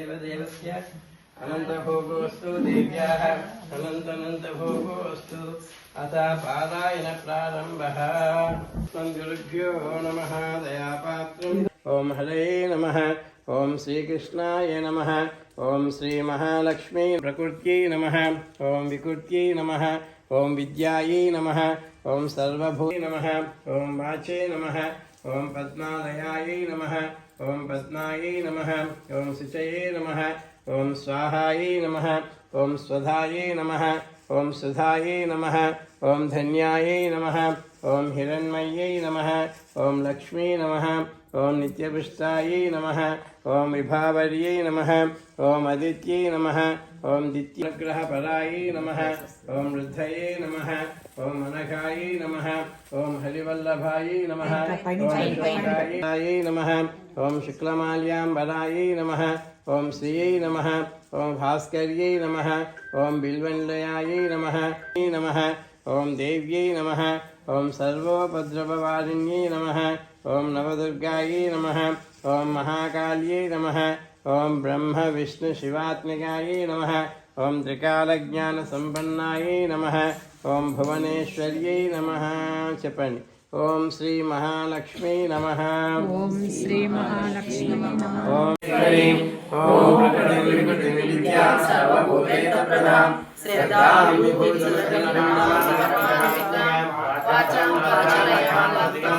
देवदेवस्य अनन्तभोगोऽस्तु देव्याः अनन्तनन्तभोगोऽस्तु अतः पादायन प्रारम्भः गुरुभ्यो नमः दयापात्रम् ॐ हरे नमः ॐ श्रीकृष्णाय नमः ॐ श्रीमहालक्ष्मी प्रकृत्यै नमः ॐ विकृत्यै नमः ॐ विद्यायै नमः ॐ सर्वभूय नमः ॐ वाचे नमः ఓం పద్మాలయాయై నమ. ఓం పద్మాయై నమ. ఓం శుచయే నమ. ఓం స్వాహాయై నమ. ఓం స్వధాయై నమ. ఓం సుధాయై నమ. ఓం ధన్యాయై నమ. ఓం హిరణ్మయ్యై నమ. ఓం లక్ష్మీ నమ. ఓం నిత్యపుష్టాయై నమ ఓం విభావర్యై నమ ఓం ఆదిత్యై నమ ఓం దిత్యనుగ్రహపరాయై నమ ఓం వృద్ధయే నమ ఓం అనఘాయై నమ ఓం హరివల్లభాయై నమ ఓంకాయై నమ ఓం శుక్లమాల్యాంబరాయై నమ ఓం శ్రీయై నమ ఓం భాస్కర్యై నమ ఓం బిల్వన్లయాయై నమ నమ ओं देव्यै नमः ओं सर्वोपद्रववारिण्यै नमः ओं नवदुर्गायै नमः ॐ महाकाल्यै नमः ॐ ब्रह्मविष्णुशिवात्मिकायै नमः ओं त्रिकालज्ञानसम्पन्नायै नमः ॐ भुवनेश्वर्यै नमः चपणि ॐ श्रीमहालक्ष्मी नमः। ॐ श्रीमहालक्ष्मी नमः। प्रकटीं ॐ प्रकटीं विद्या सर्वभूतेतप्रदां श्रद्धां विभूतिजनकल्याणां वाचां वाचयामादिकां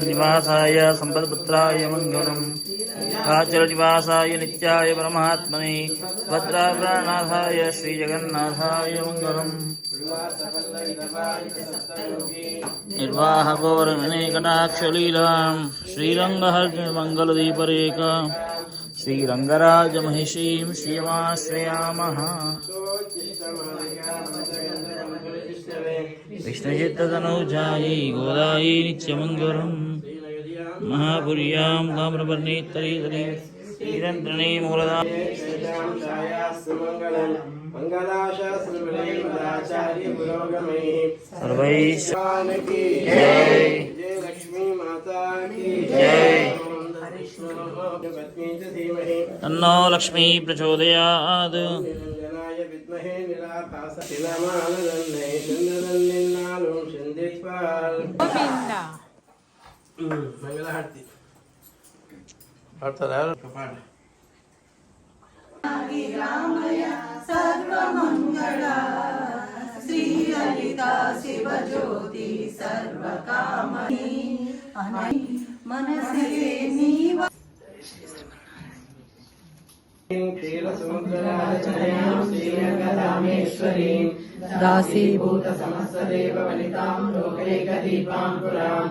నివాసాయ సంపత్పుత్రాయ మంగళం నివాసాయ నిత్యాయ పరమాత్మనే భద్రాగ్రనాథాయ శ్రీజగన్నాథాయ మంగళం నిర్వాహగోరవినేకటాక్షలీలాం శ్రీరంగహర్మంగళదీపరేక శ్రీరంగరాజమహిషీం శ్రియమాశ్రయామः विष्णचित्ततनौजायै गोदायै नित्यमङ्गलं महापुर्यां काम्रपर्णे तरीतरी निरन्तणे मूलदा सर्वैः जय लक्ष्मी माता जय तन्नो लक्ष्मी प्रचोदयात् வித்மகே நிராகாச சிலமான தன்னை சிந்ததல் நின்னாலும் சிந்திப்பாள் ಹ್ಮ್ ಮಂಗಳಹಾರತಿ ಹಾಡ್ತಾರ ಪಾಡ ರಾಮಯ ಸರ್ವಮಂಗಳ ಶ್ರೀಲಲಿತಾ ಶಿವಜ್ಯೋತಿ ಸರ್ವಕಾಮಿ ಮನಸ್ಸಿಗೆ ನೀವ పాడ శ్రీలలిత శివజ్యోతి సర్వకామణి మనసే నీవ क्षीरसमुद्रराजनयां श्रीरङ्गधामेश्वरीं దాసీభూత समस्तदेववनितां लोकैकदीपां पुरां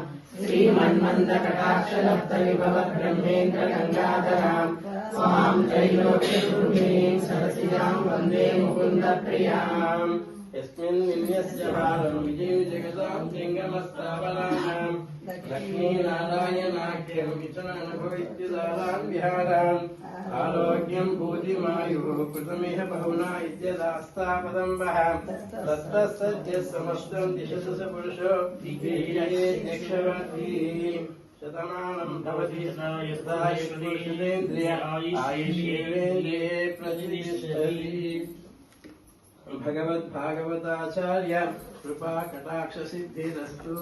श्रीमन्मन्दकटाक्षलब्धविभवब्रह्मेन्द्रगङ्गाधरां स्वां त्रैलोक्यशून्यीं सरसिजां वन्दे मुकुन्दप्रियाम् यस्मिन् विन्यस्य भारं विजय जगतां लिङ्गमस्तावलानां लक्ष्मीनारायणाख्यं किचनानुभवित्युदारान् विहारान् आरोग्यं भूतिमायुः कृतमिह बहुना इत्यदास्तापदं वः तत्तत्सद्य समस्तं दिशतु स पुरुषो यक्षवर्ती शतमानं भवति यथायुष्येन्द्रिय आयुष्येन्द्रिये प्रतिष्ठति भगवद्भागवताचार्य कृपा कटाक्ष सिद्धिरस्तु